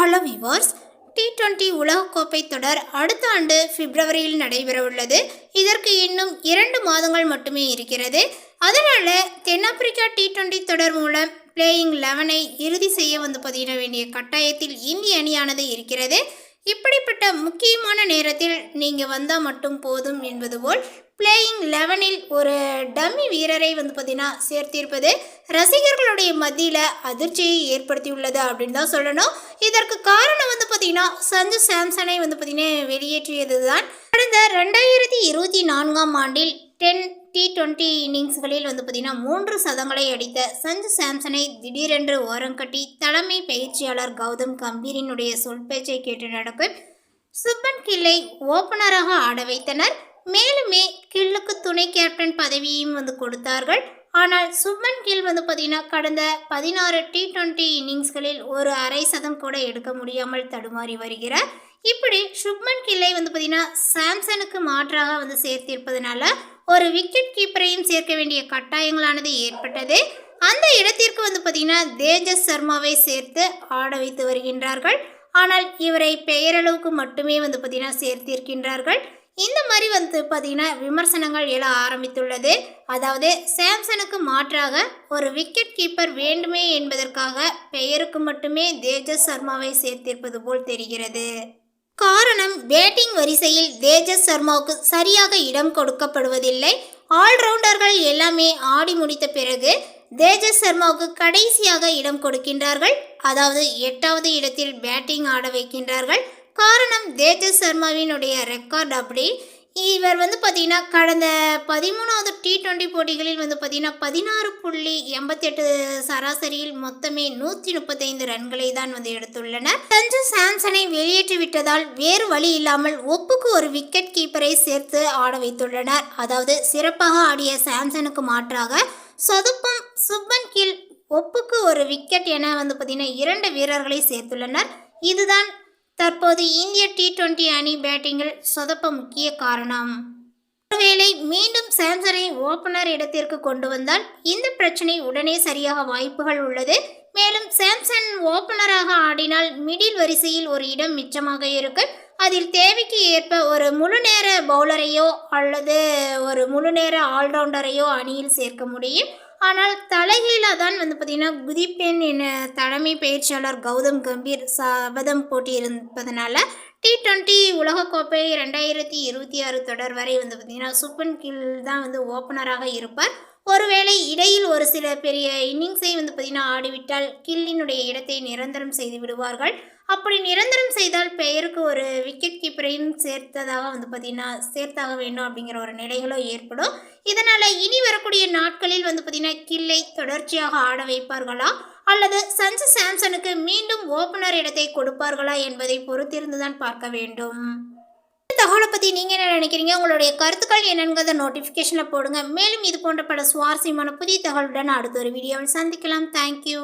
Hello viewers T twenty உலகக்கோப்பை தொடர் அடுத்த ஆண்டு பிப்ரவரியில் நடைபெறவுள்ளது. இதற்கு இன்னும் இரண்டு மாதங்கள் மட்டுமே இருக்கிறது. அதனால் தென்னாப்பிரிக்கா டி டுவெண்ட்டி தொடர் மூலம் பிளேயிங் லெவனை இறுதி செய்ய வந்து பதியிட வேண்டிய கட்டாயத்தில் இந்திய அணியானது இருக்கிறது. இப்படிப்பட்ட முக்கியமான நேரத்தில் நீங்கள் வந்தால் மட்டும் போதும் என்பது போல் பிளேயிங் லெவனில் ஒரு டம்மி வீரரை வந்து பார்த்தீங்கன்னா சேர்த்திருப்பது ரசிகர் மத்தியில் அதிர்ச்சியை ஏற்படுத்தியுள்ளது அப்படின்னு தான் சொல்லணும். இதற்கு காரணம் வந்து பார்த்தீங்கன்னா சஞ்சு சாம்சனை வந்து பார்த்தீங்கன்னா வெளியேற்றியது தான் கடந்த ரெண்டாயிரத்தி இருபத்தி நான்காம் ஆண்டில் டென் டி டுவெண்ட்டி இன்னிங்ஸ்களில் வந்து பார்த்தீங்கன்னா மூன்று சதங்களை அடித்த சஞ்சு சாம்சனை திடீரென்று ஓரங்கட்டி தலைமை பயிற்சியாளர் கௌதம் கம்பீரினுடைய சொல் பேச்சை கேட்டு நடக்கும் சுப்பன் கில்லை ஓப்பனராக ஆட வைத்தனர். மேலுமே கில்லுக்கு துணை கேப்டன் பதவியையும் வந்து கொடுத்தார்கள். ஆனால் சுப்மன் கில் வந்து பார்த்தீங்கன்னா கடந்த பதினாறு டி டுவெண்ட்டி இன்னிங்ஸ்களில் ஒரு அரை சதம் கூட எடுக்க முடியாமல் தடுமாறி வருகிறார். இப்படி சுப்மன் கில்லை வந்து பார்த்தீங்கன்னா சாம்சனுக்கு மாற்றாக வந்து சேர்த்திருப்பதனால ஒரு விக்கெட் கீப்பரையும் சேர்க்க வேண்டிய கட்டாயங்களானது ஏற்பட்டது. அந்த இடத்திற்கு வந்து பார்த்தீங்கன்னா தேஜஸ் சர்மாவை சேர்த்து ஆட வைத்து வருகின்றார்கள். ஆனால் இவரை பெயரளவுக்கு மட்டுமே வந்து பார்த்தீங்கன்னா சேர்த்திருக்கின்றார்கள். இந்த மாதிரி வந்து பார்த்தீங்கன்னா விமர்சனங்கள் எழ ஆரம்பித்துள்ளது. அதாவது சாம்சனுக்கு மாற்றாக ஒரு விக்கெட் கீப்பர் வேண்டுமே என்பதற்காக பெயருக்கு மட்டுமே தேஜஸ் சர்மாவை சேர்த்திருப்பது போல் தெரிகிறது. காரணம் பேட்டிங் வரிசையில் தேஜஸ் சர்மாவுக்கு சரியாக இடம் கொடுக்கப்படுவதில்லை. ஆல்ரவுண்டர்கள் எல்லாமே ஆடி முடித்த பிறகு தேஜஸ் சர்மாவுக்கு கடைசியாக இடம் கொடுக்கின்றார்கள். அதாவது எட்டாவது இடத்தில் பேட்டிங் ஆட வைக்கின்றார்கள். காரணம் தேஜஸ் சர்மாவினுடைய ரெக்கார்ட் அப்படி. இவர் வந்து பார்த்தீங்கன்னா கடந்த பதிமூணாவது டி ட்வெண்ட்டி போட்டிகளில் வந்து பார்த்தீங்கன்னா பதினாறு புள்ளி எண்பத்தெட்டு சராசரியில் மொத்தமே நூற்றி முப்பத்தைந்து ரன்களை தான் வந்து எடுத்துள்ளனர். சஞ்சு சாம்சனை வெளியேற்றி விட்டதால் வேறு வழி இல்லாமல் ஒப்புக்கு ஒரு விக்கெட் கீப்பரை சேர்த்து ஆட வைத்துள்ளனர். அதாவது சிறப்பாக ஆடிய சாம்சனுக்கு மாற்றாக சொதுப்பம் சுப்பன் கில் ஒப்புக்கு ஒரு விக்கெட் என வந்து பார்த்தீங்கன்னா இரண்டு வீரர்களை சேர்த்துள்ளனர். இதுதான் தற்போது இந்திய டி டுவெண்ட்டி அணி பேட்டிங்கில் சொதப்ப முக்கிய காரணம். ஒருவேளை மீண்டும் சாம்சனை ஓபனர் இடத்திற்கு கொண்டு வந்தால் இந்த பிரச்சனை உடனே சரியாக வாய்ப்புகள் உள்ளது. மேலும் சாம்சன் ஓபனராக ஆடினால் மிடில் வரிசையில் ஒரு இடம் மிச்சமாக இருக்கும் அதில் தேவைக்கு ஏற்ப ஒரு முழு நேர பவுலரையோ அல்லது ஒரு முழு நேர ஆல்ரவுண்டரையோ அணியில் சேர்க்க முடியும். ஆனால் தலைகீழாக தான் வந்து பார்த்திங்கன்னா குதிப்பெண் என தலைமை பயிற்சியாளர் கௌதம் கம்பீர் சபதம் போட்டியிருப்பதனால டி டுவெண்ட்டி உலகக்கோப்பை ரெண்டாயிரத்தி இருபத்தி ஆறு தொடர் வரை வந்து பார்த்திங்கன்னா சுப்பன் கில் தான் வந்து ஓப்பனராக இருப்பார். ஒருவேளை இடையில் ஒரு சில பெரிய இன்னிங்ஸை வந்து பார்த்திங்கன்னா ஆடிவிட்டால் கில்லினுடைய இடத்தை நிரந்தரம் செய்து விடுவார்கள். அப்படி நிரந்தரம் செய்தால் பெயருக்கு ஒரு விக்கெட் கீப்பரையும் சேர்த்ததாக வந்து பார்த்திங்கன்னா சேர்த்தாக வேண்டும் அப்படிங்கிற ஒரு நிலைகளோ ஏற்படும். இதனால் இனி வரக்கூடிய நாட்களில் வந்து பார்த்திங்கன்னா கில்லை தொடர்ச்சியாக ஆட வைப்பார்களா? அல்லது சஞ்சு சாம்சனுக்கு மீண்டும் ஓப்பனர் இடத்தை கொடுப்பார்களா என்பதை பொறுத்திருந்துதான் பார்க்க வேண்டும். தகவலை பற்றி நீங்கள் என்ன நினைக்கிறீங்க? உங்களுடைய கருத்துக்கள் என்னங்கிறத நோட்டிஃபிகேஷனில் போடுங்க. மேலும் இது போன்ற பல சுவாரஸ்யமான புதிய தகவலுடன் அடுத்த ஒரு வீடியோவில் சந்திக்கலாம். தேங்க்யூ